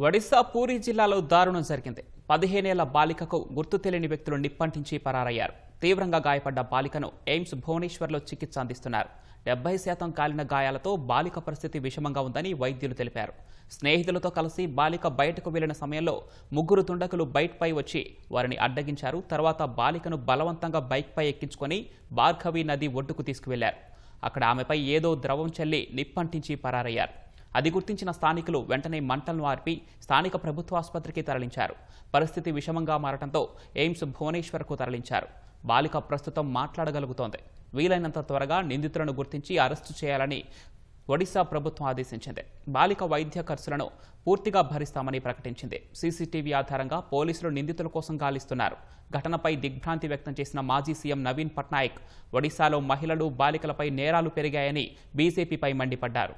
ఒడిశా పూరి జిల్లాలో దారుణం జరిగింది. పదిహేనేళ్ళ బాలికకు గుర్తు తెలియని వ్యక్తులు నిప్పంటించి పరారయ్యారు. తీవ్రంగా గాయపడ్డ బాలికను ఎయిమ్స్ భువనేశ్వర్లో చికిత్స అందిస్తున్నారు. డెబ్బై శాతం కాలిన గాయాలతో బాలిక పరిస్థితి విషమంగా ఉందని వైద్యులు తెలిపారు. స్నేహితులతో కలిసి బాలిక బయటకు వెళ్ళిన సమయంలో ముగ్గురు తుండకులు బైక్పై వచ్చి వారిని అడ్డగించారు. తర్వాత బాలికను బలవంతంగా బైక్పై ఎక్కించుకొని భార్గవి నది ఒడ్డుకు తీసుకువెళ్ళారు. అక్కడ ఆమెపై ఏదో ద్రవం చల్లి నిప్పంటించి పరారయ్యారు. అది గుర్తించిన స్థానికులు వెంటనే మంటలను ఆర్పి స్థానిక ప్రభుత్వ ఆసుపత్రికి తరలించారు. పరిస్థితి విషమంగా మారడంతో ఎయిమ్స్ భువనేశ్వర్కు తరలించారు. బాలిక ప్రస్తుతం మాట్లాడగలుగుతోంది. వీలైనంత త్వరగా నిందితులను గుర్తించి అరెస్టు చేయాలని ఒడిశా ప్రభుత్వం ఆదేశించింది. బాలిక వైద్య ఖర్చులను పూర్తిగా భరిస్తామని ప్రకటించింది. సీసీటీవీ ఆధారంగా పోలీసులు నిందితుల కోసం గాలిస్తున్నారు. ఘటనపై దిగ్భ్రాంతి వ్యక్తం చేసిన మాజీ సీఎం నవీన్ పట్నాయక్ ఒడిశాలో మహిళలు బాలికలపై నేరాలు పెరిగాయని బీజేపీపై మండిపడ్డారు.